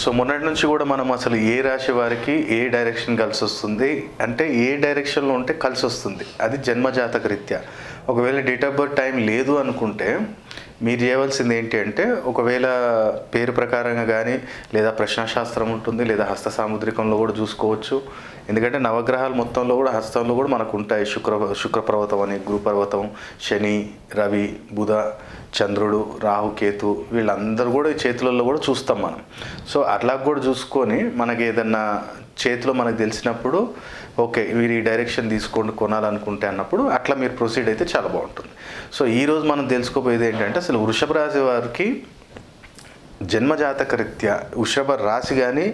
So మొన్నటి నుంచి కూడా మనం అసలు ఏ రాశి వారికి ఏ డైరెక్షన్ కలిసి వస్తుంది? అంటే ఏ డైరెక్షన్లో ఉంటే కలిసి వస్తుంది? అది జన్మజాతక రీత్యా ఒకవేళ డేట్ ఆఫ్ బర్త్ టైం లేదు అనుకుంటే మీరు చేయవలసింది ఏంటి అంటే ఒకవేళ పేరు ప్రకారంగా కానీ లేదా ప్రశ్నశాస్త్రం ఉంటుంది లేదా హస్త సాముద్రికంలో కూడా చూసుకోవచ్చు. ఎందుకంటే నవగ్రహాలు మొత్తంలో కూడా హస్తంలో కూడా మనకు ఉంటాయి. శుక్ర శుక్రపర్వతం అని గురుపర్వతం శని రవి బుధ చంద్రుడు రాహుకేతు వీళ్ళందరూ కూడా చేతులలో కూడా చూస్తాం మనం. సో అట్లా కూడా చూసుకొని మనకి ఏదన్నా చేతిలో మనకు తెలిసినప్పుడు ఓకే మీరు ఈ డైరెక్షన్ తీసుకోండి కొనాలనుకుంటే అన్నప్పుడు అట్లా మీరు ప్రొసీడ్ అయితే చాలా బాగుంటుంది. సో ఈరోజు మనం తెలుసుకోపోయేది ఏంటంటే అసలు వృషభ రాశి వారికి జన్మజాతక రీత్యా వృషభ రాశి కానీ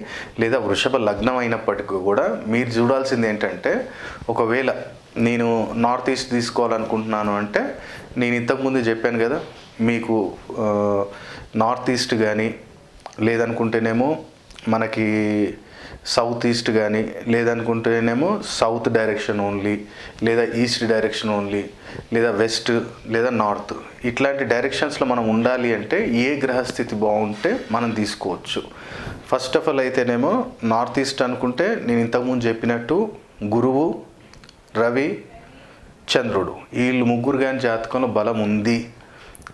లేదా వృషభ లగ్నం అయినప్పటికీ కూడా మీరు చూడాల్సింది ఏంటంటే ఒకవేళ నేను నార్త్ ఈస్ట్ తీసుకోవాలనుకుంటున్నాను అంటే నేను ఇంతకుముందు చెప్పాను కదా మీకు నార్త్ ఈస్ట్ కానీ లేదనుకుంటేనేమో మనకి సౌత్ ఈస్ట్ కానీ లేదనుకుంటేనేమో సౌత్ డైరెక్షన్ ఓన్లీ లేదా ఈస్ట్ డైరెక్షన్ ఓన్లీ లేదా వెస్ట్ లేదా నార్త్. ఇట్లాంటి డైరెక్షన్స్లో మనం ఉండాలి అంటే ఏ గ్రహస్థితి బాగుంటే మనం తీసుకోవచ్చు. ఫస్ట్ ఆఫ్ ఆల్ అయితేనేమో నార్త్ ఈస్ట్ అనుకుంటే నేను ఇంతకుముందు చెప్పినట్టు గురువు రవి చంద్రుడు. వీళ్ళు ముగ్గురు కానీ జాతకంలో బలం ఉంది.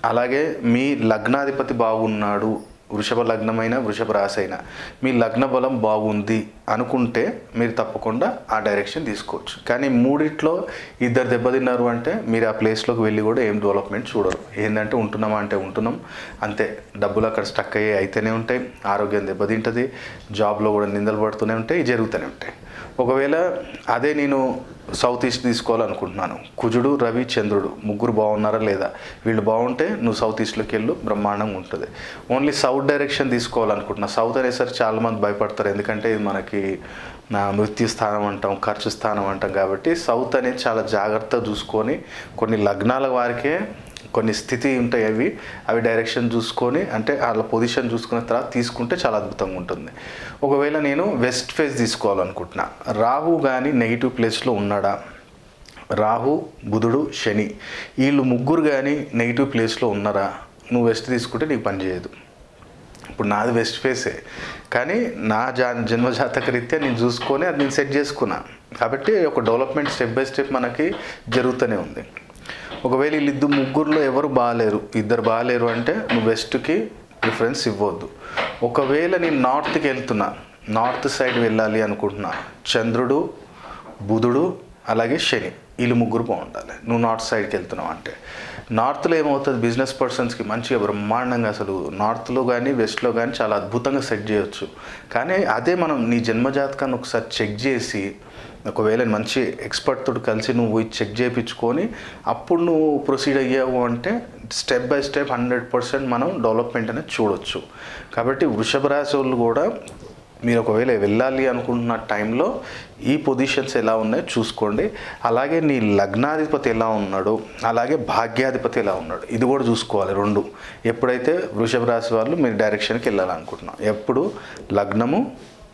అలాగే మీ లగ్నాధిపతి బాగున్నాడు వృషభ లగ్నమైన వృషభ రాశి అయినా మీ లగ్న బలం బాగుంది అనుకుంటే మీరు తప్పకుండా ఆ డైరెక్షన్ తీసుకోవచ్చు. కానీ మూడిట్లో ఇద్దరు దెబ్బతిన్నారు అంటే మీరు ఆ ప్లేస్లోకి వెళ్ళి కూడా ఏం డెవలప్మెంట్ చూడరు. ఏంటంటే ఉంటున్నామా అంటే ఉంటున్నాం. అంతే డబ్బులు అక్కడ స్టక్ అయ్యి అయితేనే ఉంటాయి. ఆరోగ్యం దెబ్బతింటుంది. జాబ్లో కూడా నిందలు పడుతూనే ఉంటాయి. జరుగుతూనే ఉంటాయి. ఒకవేళ అదే నేను సౌత్ ఈస్ట్ తీసుకోవాలనుకుంటున్నాను. కుజుడు రవి చంద్రుడు ముగ్గురు బాగున్నారా లేదా? వీళ్ళు బాగుంటే నువ్వు సౌత్ ఈస్ట్లోకి వెళ్ళు బ్రహ్మాండంగా ఉంటుంది. ఓన్లీ సౌత్ డైరెక్షన్ తీసుకోవాలనుకుంటున్నా. సౌత్ అనేసరికి చాలామంది భయపడతారు. ఎందుకంటే ఇది మనకి మృత్యు స్థానం అంటాం ఖర్చు స్థానం అంటాం కాబట్టి సౌత్ అనేది చాలా జాగ్రత్తగా చూసుకొని కొన్ని లగ్నాల వారికే కొన్ని స్థితి ఉంటాయి అవి అవి డైరెక్షన్ చూసుకొని అంటే వాళ్ళ పొజిషన్ చూసుకున్న తర్వాత తీసుకుంటే చాలా అద్భుతంగా ఉంటుంది. ఒకవేళ నేను వెస్ట్ ఫేస్ తీసుకోవాలనుకుంటున్నా రాహు కానీ నెగిటివ్ ప్లేస్లో ఉన్నాడా? రాహు బుధుడు శని వీళ్ళు ముగ్గురు కానీ నెగిటివ్ ప్లేస్లో ఉన్నారా? నువ్వు వెస్ట్ తీసుకుంటే నీకు పనిచేయదు ఇప్పుడు నాది వెస్ట్ ఫేసే కానీ నా జా జన్మజాతక రీత్యా నేను చూసుకొని అది నేను సెట్ చేసుకున్నా. కాబట్టి ఒక డెవలప్మెంట్ స్టెప్ బై స్టెప్ మనకి జరుగుతూనే ఉంది. ఒకవేళ వీళ్ళిద్దరు ముగ్గురులో ఎవరు బాగాలేరు ఇద్దరు బాగాలేరు అంటే నువ్వు వెస్ట్కి ప్రిఫరెన్స్ ఇవ్వద్దు. ఒకవేళ నేను నార్త్కి వెళ్తున్నా నార్త్ సైడ్ వెళ్ళాలి అనుకుంటున్నా చంద్రుడు బుధుడు అలాగే శని వీళ్ళు ముగ్గురు బాగుండాలి. నువ్వు నార్త్ సైడ్కి వెళ్తున్నావు అంటే. నార్త్లో ఏమవుతుంది? బిజినెస్ పర్సన్స్కి మంచిగా బ్రహ్మాండంగా అసలు నార్త్లో కానీ వెస్ట్లో కానీ చాలా అద్భుతంగా సెట్ చేయొచ్చు. కానీ అదే మనం నీ జన్మజాతకాన్ని ఒకసారి చెక్ చేసి ఒకవేళ మంచి ఎక్స్పర్ట్తో కలిసి నువ్వు పోయి చెక్ చేయించుకొని అప్పుడు నువ్వు ప్రొసీడ్ అయ్యావు అంటే step by step hundred percent మనం డెవలప్మెంట్ అనేది చూడొచ్చు. కాబట్టి వృషభ రాశి వాళ్ళు కూడా మీరు ఒకవేళ వెళ్ళాలి అనుకుంటున్న టైంలో ఈ పొజిషన్స్ ఎలా ఉన్నాయో చూసుకోండి. అలాగే నీ లగ్నాధిపతి ఎలా ఉన్నాడు అలాగే భాగ్యాధిపతి ఎలా ఉన్నాడు ఇది కూడా చూసుకోవాలి రెండు. ఎప్పుడైతే వృషభ రాశి వాళ్ళు మీరు డైరెక్షన్కి వెళ్ళాలనుకుంటున్నాం ఎప్పుడు? లగ్నము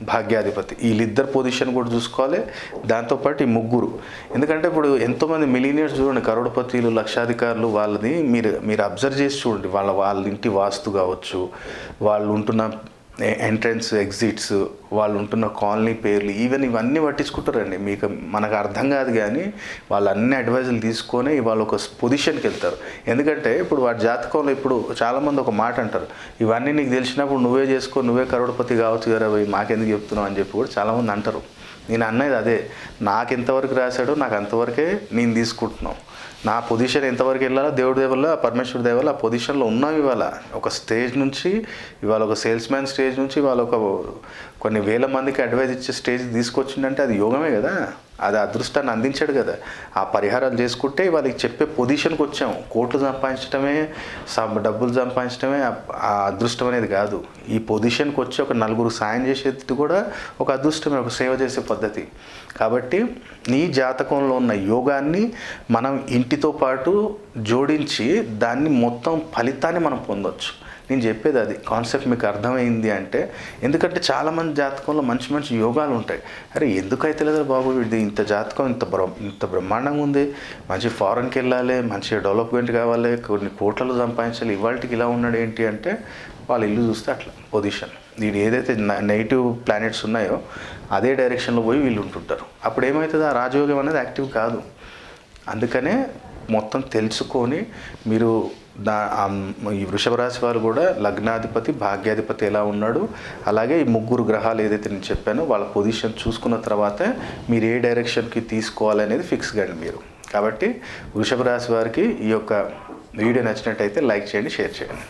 భాగ్యాధిపతి. వీళ్ళిద్దరు పొజిషన్ కూడా చూసుకోవాలి. దాంతోపాటు ఈ ముగ్గురు. ఎందుకంటే ఇప్పుడు ఎంతోమంది మిలీనియర్స్ చూడండి కరోడపతిలు లక్షాధికారులు వాళ్ళది మీరు మీరు అబ్జర్వ్ చేసి చూడండి. వాళ్ళ వాళ్ళ ఇంటి వాస్తు కావచ్చు వాళ్ళు ఉంటున్న ఎంట్రన్స్ ఎగ్జిట్స్ వాళ్ళు ఉంటున్న కాలనీ పేర్లు ఈవెన్ ఇవన్నీ పట్టించుకుంటారండి. మీకు మనకు అర్థం కాదు కానీ వాళ్ళు అన్ని అడ్వైజులు తీసుకొని వాళ్ళు ఒక పొజిషన్కి వెళ్తారు ఎందుకంటే ఇప్పుడు వాడి జాతకంలో ఇప్పుడు చాలామంది ఒక మాట అంటారు. ఇవన్నీ నీకు తెలిసినప్పుడు నువ్వే చేసుకో నువ్వే కరోడపతి కావచ్చు కదా అవి మాకెందుకు చెప్తున్నావు అని చెప్పి కూడా చాలామంది అంటారు. నేను అన్నది అదే. నాకు ఎంతవరకు రాశాడో నాకు అంతవరకే నేను తీసుకుంటున్నాను నా పొజిషన్ ఎంతవరకు వెళ్ళాలో దేవుడి దేవల్ల పరమేశ్వర దేవల్ల ఆ పొజిషన్లో ఉన్నాం ఇవాళ. ఒక స్టేజ్ నుంచి ఇవాళ ఒక సేల్స్ మ్యాన్ స్టేజ్ నుంచి ఇవాళ ఒక కొన్ని వేల మందికి అడ్వైజ్ ఇచ్చే స్టేజ్ తీసుకొచ్చిందంటే అది యోగమే కదా? అది అదృష్టాన్ని అందించాడు కదా. ఆ పరిహారాలు చేసుకుంటే వాళ్ళకి చెప్పే పొజిషన్కి వచ్చాము కోట్లు సంపాదించడమే స- డబ్బులు సంపాదించడమే ఆ- ఆ అదృష్టం అనేది కాదు. ఈ పొజిషన్కి వచ్చి ఒక నలుగురు సాయం చేసేది కూడా ఒక అదృష్టమే ఒక సేవ చేసే పద్ధతి. కాబట్టి నీ జాతకంలో ఉన్న యోగాన్ని మనం ఇంటితో పాటు జోడించి దాన్ని మొత్తం ఫలితాన్ని మనం పొందొచ్చు. నేను చెప్పేది అది. కాన్సెప్ట్ మీకు అర్థమైంది అంటే ఎందుకంటే చాలామంది జాతకంలో మంచి మంచి యోగాలు ఉంటాయి. అరే ఎందుకైతే లేదా బాబు ఇది ఇంత జాతకం ఇంత బ్ర ఇంత బ్రహ్మాండంగా ఉంది. మంచి ఫారెన్కి వెళ్ళాలి మంచిగా డెవలప్మెంట్ కావాలి కొన్ని కోట్లలో సంపాదించాలి. ఇవాళకి ఇలా ఉన్నాడు ఏంటి అంటే వాళ్ళ ఇల్లు చూస్తే అట్లా పొజిషన్. వీడు ఏదైతే నెగిటివ్ ప్లానెట్స్ ఉన్నాయో అదే డైరెక్షన్లో పోయి వీళ్ళు ఉంటుంటారు. అప్పుడు ఏమవుతుంది ఆ రాజయోగం అనేది యాక్టివ్ కాదు. అందుకనే మొత్తం తెలుసుకొని మీరు దా ఈ వృషభ రాశి వారు కూడా లగ్నాధిపతి భాగ్యాధిపతి ఎలా ఉన్నాడు అలాగే ఈ ముగ్గురు గ్రహాలు ఏదైతే నేను చెప్పానో వాళ్ళ పొజిషన్ చూసుకున్న తర్వాతే మీరు ఏ డైరెక్షన్కి తీసుకోవాలనేది ఫిక్స్ కండి మీరు. కాబట్టి వృషభ రాశి వారికి ఈ యొక్క వీడియో నచ్చినట్టయితే లైక్ చేయండి షేర్ చేయండి.